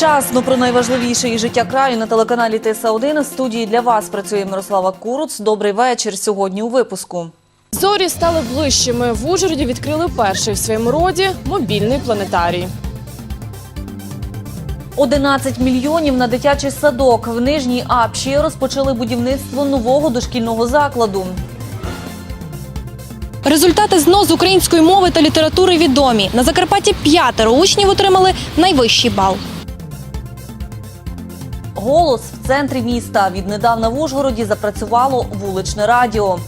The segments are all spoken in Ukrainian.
Вчасно про найважливіше і життя краю на телеканалі ТСА 1 В студії для вас працює Мирослава Куруц. Добрий вечір. Сьогодні у випуску. Зорі стали ближчими. В Ужгороді відкрили перший в своєму роді мобільний планетарій. 11 мільйонів на дитячий садок. В Нижній Апші розпочали будівництво нового дошкільного закладу. Результати ЗНО з української мови та літератури відомі. На Закарпатті п'ятеро учнів отримали найвищий бал. Голос в центрі міста. Віднедавна в Ужгороді запрацювало вуличне радіо.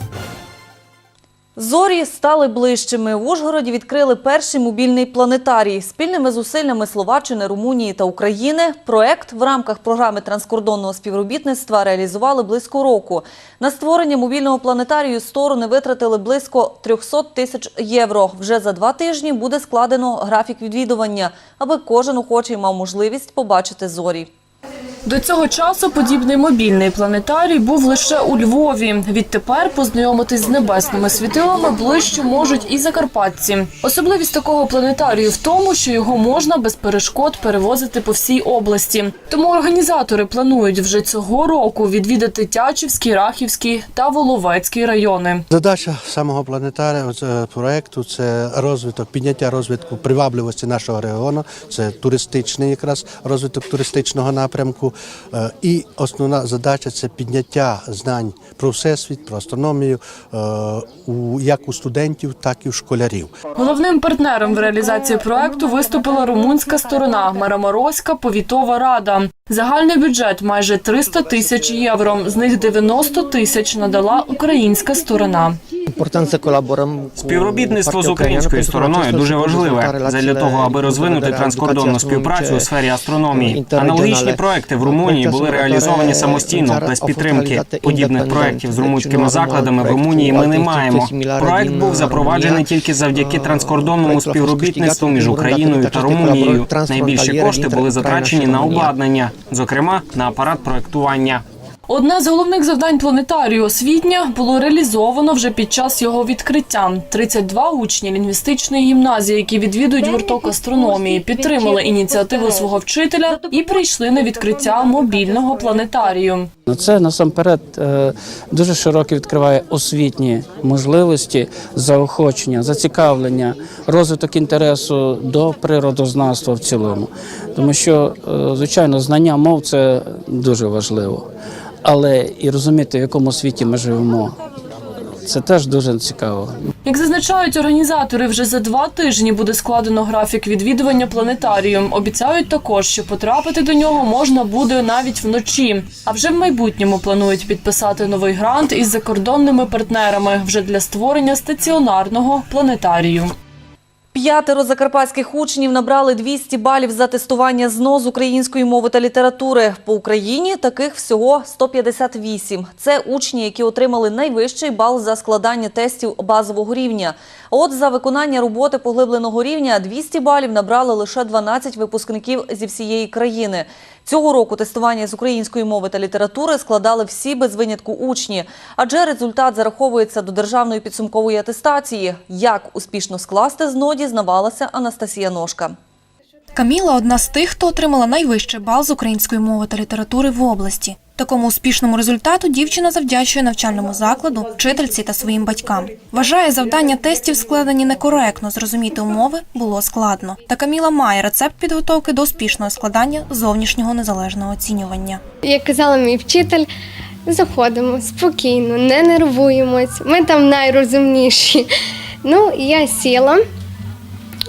Зорі стали ближчими. В Ужгороді відкрили перший мобільний планетарій. Спільними зусиллями Словаччини, Румунії та України проект в рамках програми транскордонного співробітництва реалізували близько року. На створення мобільного планетарію сторони витратили близько 300 тисяч євро. Вже за два тижні буде складено графік відвідування, аби кожен охочий мав можливість побачити зорі. До цього часу подібний мобільний планетарій був лише у Львові. Відтепер познайомитись з небесними світилами ближче можуть і закарпатці. Особливість такого планетарію в тому, що його можна без перешкод перевозити по всій області. Тому організатори планують вже цього року відвідати Тячівський, Рахівський та Воловецький райони. Задача самого планетарію це проекту це розвиток, підняття розвитку привабливості нашого регіону. Це туристичний якраз розвиток туристичного напрямку. Е, І основна задача це підняття знань про всесвіт, про астрономію е, як у студентів, так і у школярів. Головним партнером в реалізації проекту виступила румунська сторона Мараморозька повітова рада. Загальний бюджет майже 300 тисяч євро. З них 90 тисяч надала українська сторона. Співробітництво з українською стороною дуже важливе задля того, аби розвинути транскордонну співпрацю у сфері астрономії. Аналогічні проекти в Румунії були реалізовані самостійно без підтримки. Подібних проєктів з румунськими закладами в Румунії ми не маємо. Проект був запроваджений тільки завдяки транскордонному співробітництву між Україною та Румунією. Найбільші кошти були затрачені на обладнання, зокрема на апарат проектування. Одне з головних завдань планетарію освітня було реалізовано вже під час його відкриття. 32 учні лінгвістичної гімназії, які відвідують гурток астрономії, підтримали ініціативу свого вчителя і прийшли на відкриття мобільного планетарію. Ну, Це насамперед е, дуже широко відкриває освітні можливості, заохочення, зацікавлення, розвиток інтересу до природознавства в цілому. Тому що, е, звичайно, знання мов це дуже важливо. Але і розуміти, в якому світі ми живемо, це теж дуже цікаво. Як зазначають організатори, вже за два тижні буде складено графік відвідування планетарію. Обіцяють також, що потрапити до нього можна буде навіть вночі. А вже в майбутньому планують підписати новий грант із закордонними партнерами вже для створення стаціонарного планетарію. П'ятеро закарпатських учнів набрали 200 балів за тестування ЗНО з української мови та літератури. По Україні таких всього 158. Це учні, які отримали найвищий бал за складання тестів базового рівня. От за виконання роботи поглибленого рівня 200 балів набрали лише 12 випускників зі всієї країни. Цього року тестування з української мови та літератури складали всі без винятку учні, адже результат зараховується до державної підсумкової атестації. Як успішно скласти ЗНО, дізнавалася Анастасія Ножка. Каміла одна з тих, хто отримала найвищий бал з української мови та літератури в області. Такому успішному результату дівчина завдячує навчальному закладу, вчительці та своїм батькам. Вважає, завдання тестів складені некоректно, зрозуміти умови було складно. Та Каміла має рецепт підготовки до успішного складання зовнішнього незалежного оцінювання. Як казала мій вчитель, заходимо спокійно, не нервуємось. Ми там найрозумніші. Ну, я сіла.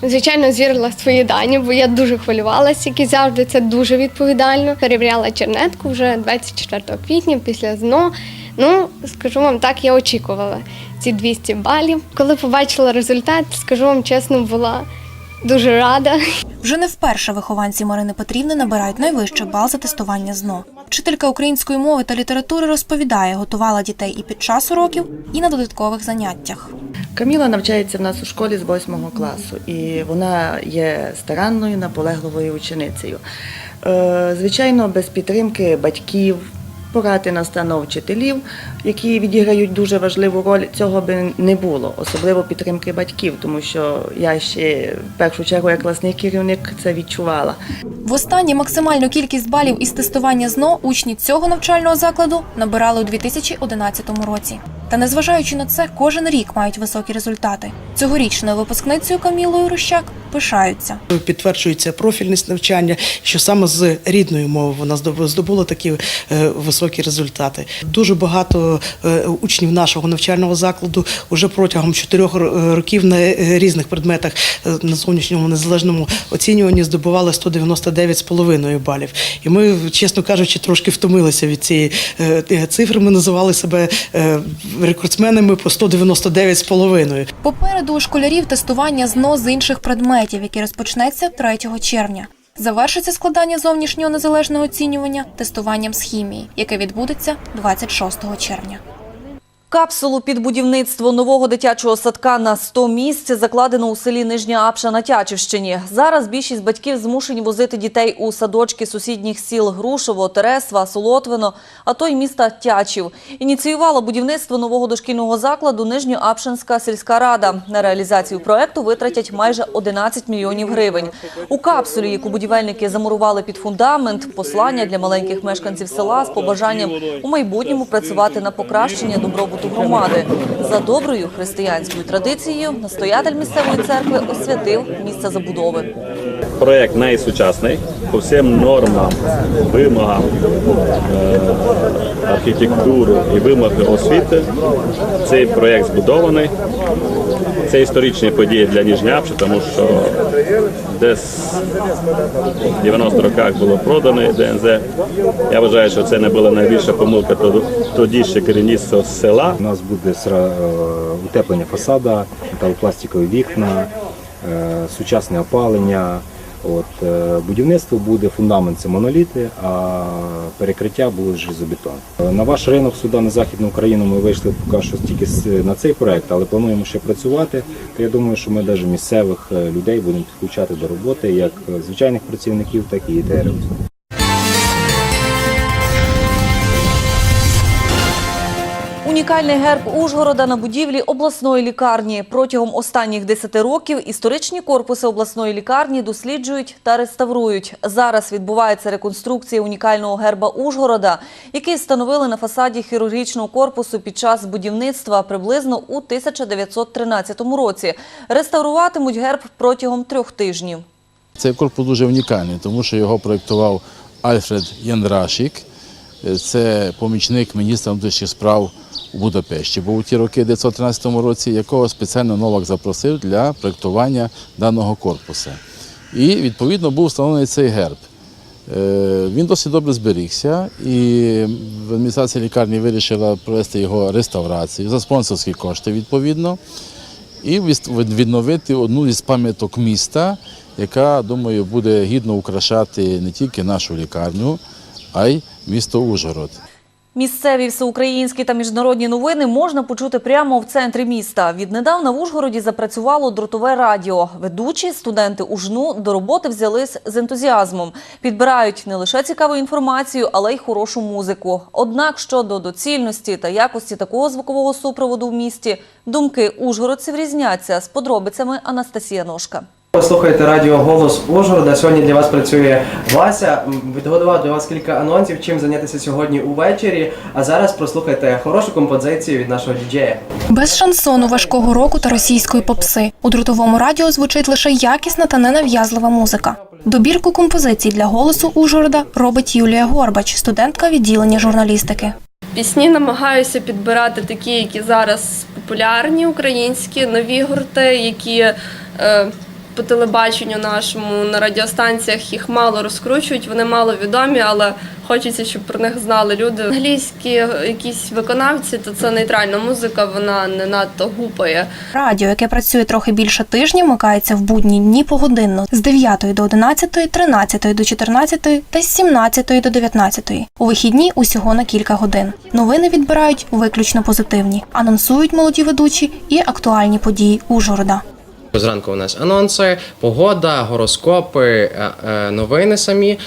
Звичайно, звірила свої дані, бо я дуже хвилювалася, як і завжди це дуже відповідально. Перевіряла чернетку вже 24 квітня після ЗНО. Ну, скажу вам так, я очікувала ці 200 балів. Коли побачила результат, скажу вам чесно, була дуже рада. Вже не вперше вихованці Марини Петрівни набирають найвищий бал за тестування ЗНО. Вчителька української мови та літератури розповідає, готувала дітей і під час уроків, і на додаткових заняттях. Каміла навчається в нас у школі з 8 класу, і вона є старанною, наполегливою ученицею. Е, Звичайно, без підтримки батьків, поради настанов вчителів, які відіграють дуже важливу роль, цього би не було, особливо підтримки батьків, тому що я ще в першу чергу як класний керівник це відчувала. Востаннє максимальну кількість балів із тестування ЗНО учні цього навчального закладу набирали у 2011 році. Та незважаючи на це, кожен рік мають високі результати. Цьогорічною випускницею Камілою Рущак пишаються. Підтверджується профільність навчання, що саме з рідної мови вона здоб- здобула такі е, високі результати. Дуже багато е, учнів нашого навчального закладу вже протягом чотирьох років на е, різних предметах на зовнішньому незалежному оцінюванні здобували 199,5 балів. І ми, чесно кажучи, трошки втомилися від цієї цифри. Ми називали себе рекордсменами по 199,5. Попереду у школярів тестування ЗНО з інших предметів, які розпочнеться 3 червня. Завершиться складання зовнішнього незалежного оцінювання тестуванням з хімії, яке відбудеться 26 червня. Капсулу під будівництво нового дитячого садка на 100 місць закладено у селі Нижня Апша на Тячівщині. Зараз більшість батьків змушені возити дітей у садочки сусідніх сіл Грушово, Тересва, Солотвино, а то й міста Тячів. Ініціювала будівництво нового дошкільного закладу Нижньоапшинська сільська рада. На реалізацію проекту витратять майже 11 мільйонів гривень. У капсулі, яку будівельники замурували під фундамент, послання для маленьких мешканців села з побажанням у майбутньому працювати на покращення добробуту громади. За доброю християнською традицією настоятель місцевої церкви освятив місце забудови. Проєкт найсучасний по всім нормам, вимогам е, архітектури і вимоги освіти. Цей проєкт збудований. Це історичні події для Ніжняпши, тому що десь в 90 роках було продано ДНЗ. Я вважаю, що це не була найбільша помилка тоді- ще керівництва села. У нас буде е, утеплення фасада, металопластикові вікна, е, сучасне опалення. От, е, будівництво буде фундамент це моноліти, а перекриття буде железобетон. Е, На ваш ринок сюди на Західну Україну ми вийшли поки що тільки на цей проект, але плануємо ще працювати. То я думаю, що ми навіть місцевих е, людей будемо підключати до роботи, як е, звичайних працівників, так і ІТРів. Унікальний герб Ужгорода на будівлі обласної лікарні. Протягом останніх 10 років історичні корпуси обласної лікарні досліджують та реставрують. Зараз відбувається реконструкція унікального герба Ужгорода, який встановили на фасаді хірургічного корпусу під час будівництва приблизно у 1913 році. Реставруватимуть герб протягом трьох тижнів. Цей корпус дуже унікальний, тому що його проєктував Альфред Яндрашік. Це помічник міністра внутрішніх справ у Будапешті. Був у ті роки, в 1913 році, якого спеціально Новак запросив для проєктування даного корпусу. І відповідно був встановлений цей герб. Е, Він досить добре зберігся, і адміністрація лікарні вирішила провести його реставрацію за спонсорські кошти, відповідно і відновити одну із пам'яток міста, яка, думаю, буде гідно украшати не тільки нашу лікарню, а й місто Ужгород. Місцеві всеукраїнські та міжнародні новини можна почути прямо в центрі міста. Віднедавна в Ужгороді запрацювало дротове радіо. Ведучі, студенти УЖНУ до роботи взялись з ентузіазмом. Підбирають не лише цікаву інформацію, але й хорошу музику. Однак щодо доцільності та якості такого звукового супроводу в місті, думки ужгородців різняться з подробицями Анастасія Ножка. Ви слухаєте радіо Голос Ужгорода. Сьогодні для вас працює Вася. М, Підготував для вас кілька анонсів, чим зайнятися сьогодні увечері. А зараз прослухайте хорошу композицію від нашого діджея. Без шансону важкого року та російської попси у дротовому радіо звучить лише якісна та ненав'язлива музика. Добірку композицій для голосу Ужгорода робить Юлія Горбач, студентка відділення журналістики. Пісні намагаюся підбирати такі, які зараз популярні, українські, нові гурти, які е, по телебаченню нашому на радіостанціях їх мало розкручують, вони мало відомі, але хочеться, щоб про них знали люди. Англійські якісь виконавці, то це нейтральна музика, вона не надто гупає. Радіо, яке працює трохи більше тижня, вмикається в будні дні погодинно з 9 до 11, 13 до 14 та з 17 до 19. У вихідні усього на кілька годин. Новини відбирають виключно позитивні, анонсують молоді ведучі і актуальні події Ужгорода. Зранку у нас анонси, погода, гороскопи, е, е, новини самі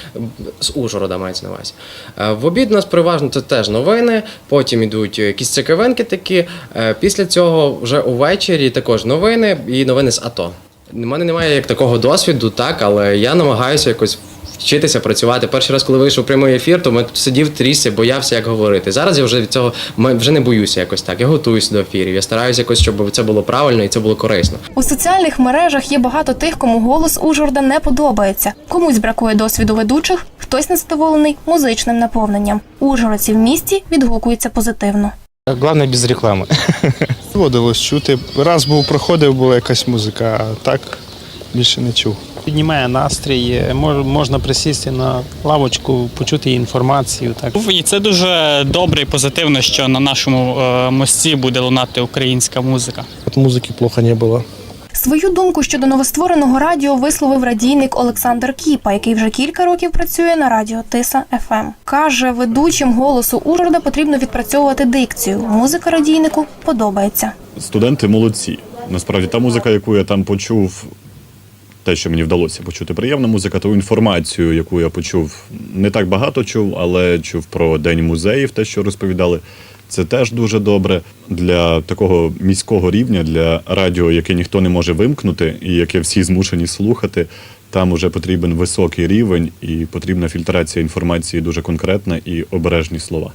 з Ужгорода мається на увазі. Е, В обід у нас переважно це теж новини. Потім йдуть якісь цікавинки такі. Після цього вже увечері також новини і новини з АТО. У мене немає як такого досвіду, так, але я намагаюся якось вчитися працювати. Перший раз, коли вийшов прямий ефір, то ми сидів трісся, боявся, як говорити. Зараз я вже від цього вже не боюся якось так. Я готуюся до ефірів. Я стараюся якось, щоб це було правильно і це було корисно. У соціальних мережах є багато тих, кому голос Ужгорода не подобається. Комусь бракує досвіду ведучих, хтось незадоволений музичним наповненням. Ужгородці в місті відгукуються позитивно. Головне без реклами. Доводилось чути. Раз був проходив, була якась музика, а так більше не чув. Піднімає настрій, мож- можна присісти на лавочку, почути інформацію. Так. І це дуже добре і позитивно, що на нашому е, мості буде лунати українська музика. От музики плохо не було. Свою думку щодо новоствореного радіо висловив радійник Олександр Кіпа, який вже кілька років працює на радіо Тиса ФМ. Каже, ведучим голосу Ужгорода потрібно відпрацьовувати дикцію. Музика радійнику подобається. Студенти молодці. Насправді, та музика, яку я там почув, те, що мені вдалося почути, приємна музика, ту інформацію, яку я почув, не так багато чув, але чув про День музеїв, те, що розповідали. Це теж дуже добре для такого міського рівня, для радіо, яке ніхто не може вимкнути, і яке всі змушені слухати. Там уже потрібен високий рівень і потрібна фільтрація інформації дуже конкретна і обережні слова.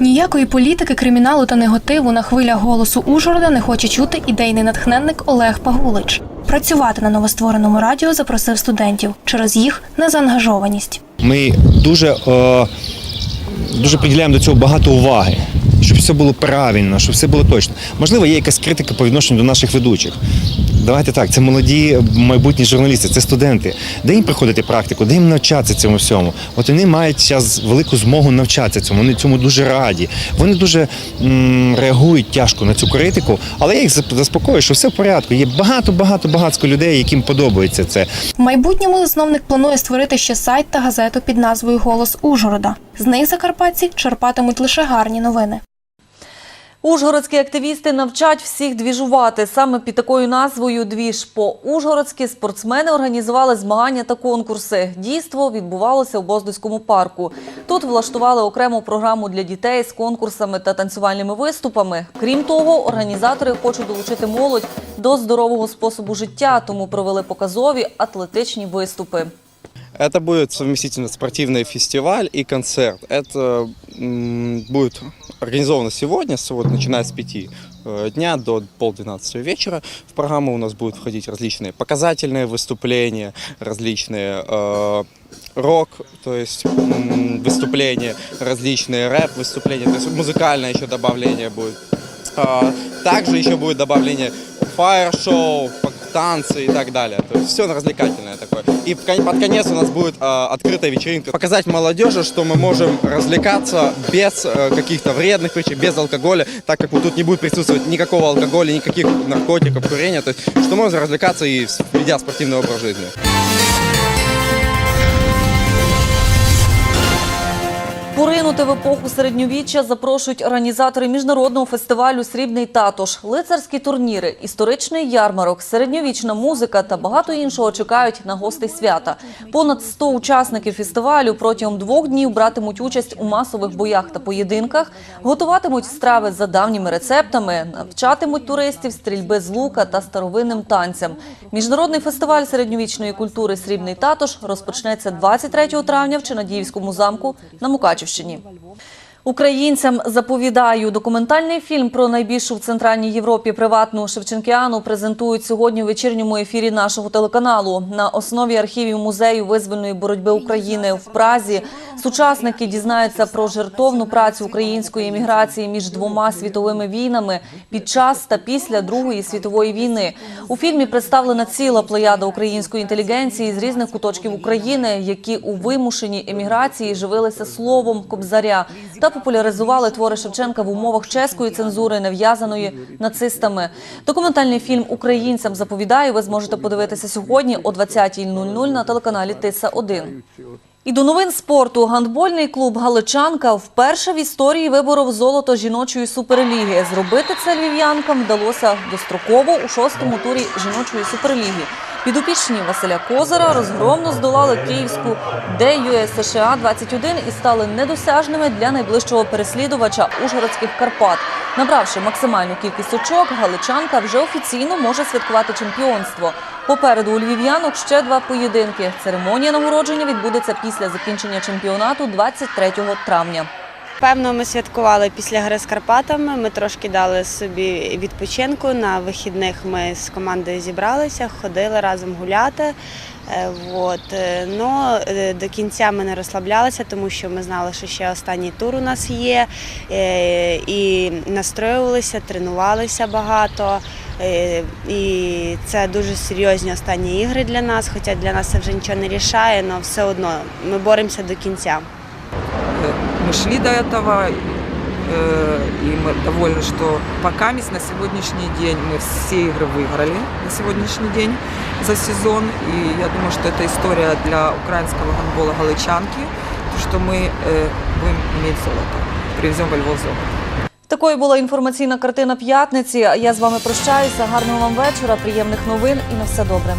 Ніякої політики, криміналу та негативу на хвилях голосу Ужгорода не хоче чути ідейний натхненник Олег Пагулич. Працювати на новоствореному радіо запросив студентів через їх незаангажованість. Ми дуже, е, дуже приділяємо до цього багато уваги, щоб все було правильно, щоб все було точно. Можливо, є якась критика по відношенню до наших ведучих. Давайте так, це молоді майбутні журналісти, це студенти. Де їм проходити практику, де їм навчатися цьому всьому? От вони мають зараз велику змогу навчатися цьому. Вони цьому дуже раді. Вони дуже м, реагують тяжко на цю критику, але я їх заспокоюю, що все в порядку. Є багато, багато, багатько людей, яким подобається це. В майбутньому засновник планує створити ще сайт та газету під назвою Голос Ужгорода. З них закарпатці черпатимуть лише гарні новини. Ужгородські активісти навчать всіх двіжувати. Саме під такою назвою «Двіж по-ужгородськи» спортсмени організували змагання та конкурси. Дійство відбувалося у Боздуйському парку. Тут влаштували окрему програму для дітей з конкурсами та танцювальними виступами. Крім того, організатори хочуть долучити молодь до здорового способу життя, тому провели показові атлетичні виступи. Это будет совместительно спортивный фестиваль и концерт. Это будет организовано сегодня, вот, начиная с 5 э, дня до полдвенадцатого вечера. В программу у нас будут входить различные показательные выступления, различные э, рок, то есть м, выступления, различные рэп-выступления, то есть музыкальное еще добавление будет. А, Также еще будет добавление фаер-шоу, танцы и так далее. То есть все развлекательное такое. И под конец у нас будет а, открытая вечеринка. Показать молодежи, что мы можем развлекаться без э, каких-то вредных причин, без алкоголя, так как вот тут не будет присутствовать никакого алкоголя, никаких наркотиков, курения. То есть, что можно развлекаться и ведя спортивный образ жизни. Поринути в епоху середньовіччя запрошують організатори міжнародного фестивалю Срібний татош, лицарські турніри, історичний ярмарок, середньовічна музика та багато іншого чекають на гостей свята. Понад 100 учасників фестивалю протягом двох днів братимуть участь у масових боях та поєдинках, готуватимуть страви за давніми рецептами, навчатимуть туристів стрільби з лука та старовинним танцям. Міжнародний фестиваль середньовічної культури Срібний татош розпочнеться 23 травня в Чинадіївському замку на Мукачівщині. Українцям заповідаю документальний фільм про найбільшу в центральній Європі приватну Шевченкіану презентують сьогодні у вечірньому ефірі нашого телеканалу. На основі архівів музею визвольної боротьби України в Празі сучасники дізнаються про жертовну працю української еміграції між двома світовими війнами під час та після Другої світової війни. У фільмі представлена ціла плеяда української інтелігенції з різних куточків України, які у вимушеній еміграції живилися словом кобзаря та популяризували твори Шевченка в умовах чеської цензури, нав'язаної нацистами. Документальний фільм Українцям заповідаю. Ви зможете подивитися сьогодні о 20.00 на телеканалі Тиса 1 І до новин спорту гандбольний клуб Галичанка вперше в історії виборов золото жіночої суперліги. Зробити це львів'янкам вдалося достроково у шостому турі жіночої суперліги. Підопічні Василя Козира розгромно здолали київську ДЮС США 21 і стали недосяжними для найближчого переслідувача Ужгородських Карпат. Набравши максимальну кількість очок, галичанка вже офіційно може святкувати чемпіонство. Попереду у львів'янок ще два поєдинки. Церемонія нагородження відбудеться після закінчення чемпіонату 23 травня. Певно, ми святкували після гри з Карпатами. Ми трошки дали собі відпочинку. На вихідних ми з командою зібралися, ходили разом гуляти. Е, Вот. е, Но е, до кінця ми не розслаблялися, тому що ми знали, що ще останній тур у нас є. І настроювалися, тренувалися багато. І це дуже серйозні останні ігри для нас, хоча для нас це вже нічого не рішає, але все одно ми боремося до кінця Мы шли до этого, э, и мы довольны, что пока на сегодняшний день мы все игры выиграли на сегодняшний день за сезон. И я думаю, что это история для украинского гандбола галичанки, то, что мы э, будем иметь золото, привезем во Львов золото. Такою була інформаційна картина п'ятниці. Я з вами прощаюся. Гарного вам вечора, приємних новин і на все добре.